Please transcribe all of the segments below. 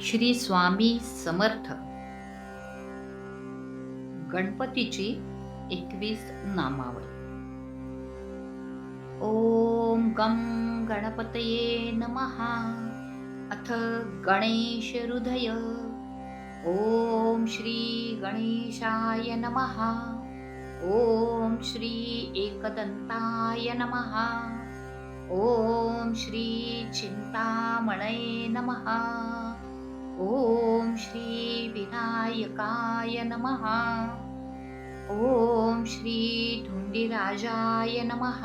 श्री स्वामी समर्थ. गणपतीची एकवीस नामावली. ओम गम गणपतये नमहा अथ गणेश हृदय. ओम श्री गणेशाय नमः. ओम श्री एकदंताय नमः. ओम श्री चिंतामणये नमः. ओम श्री विनायकाय नमः। ओम श्रीधुण्डिराजाय नमः।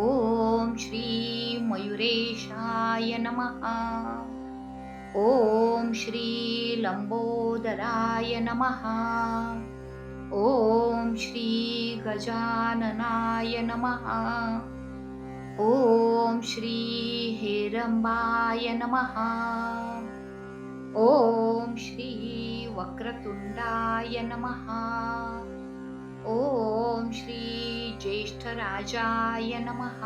ओम श्री मयुरेशाय नमः। ओम श्री लंबोदराय नमः। ओम श्री गजाननाय नमः। ओम श्री हेरंबाय नमः। ओम श्री वक्रतुंडाय नमः। ओम श्री ज्येष्ठराजाय नमः।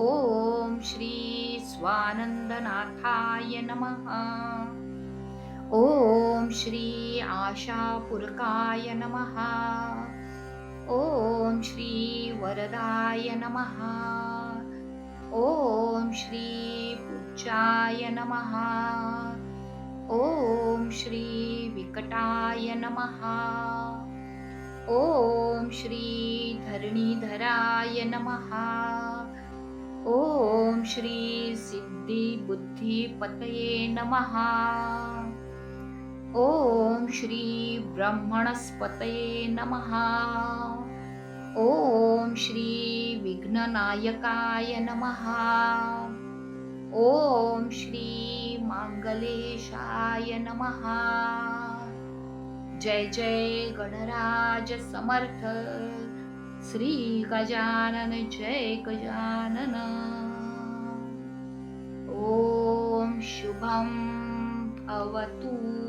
ओम श्री स्वानंदनाथाय नमः। ओम श्री आशापुरकाय नमः ओम श्री वरदाय नमः। ओम श्री पूज्याय नमः। ओम श्री विकटाय नमः। ओम श्री धरणीधराय नमः। ओम श्री सिद्धिबुद्धिपतये नमः। ओम श्री ब्रह्मणस्पतये नमः। ओम श्री विघ्ननायकाय नमः। ओम श्री मांगलेशाय नमः। जय जय गणराज समर्थ। श्री गजानन जय गजानन। ओम शुभम अवतु।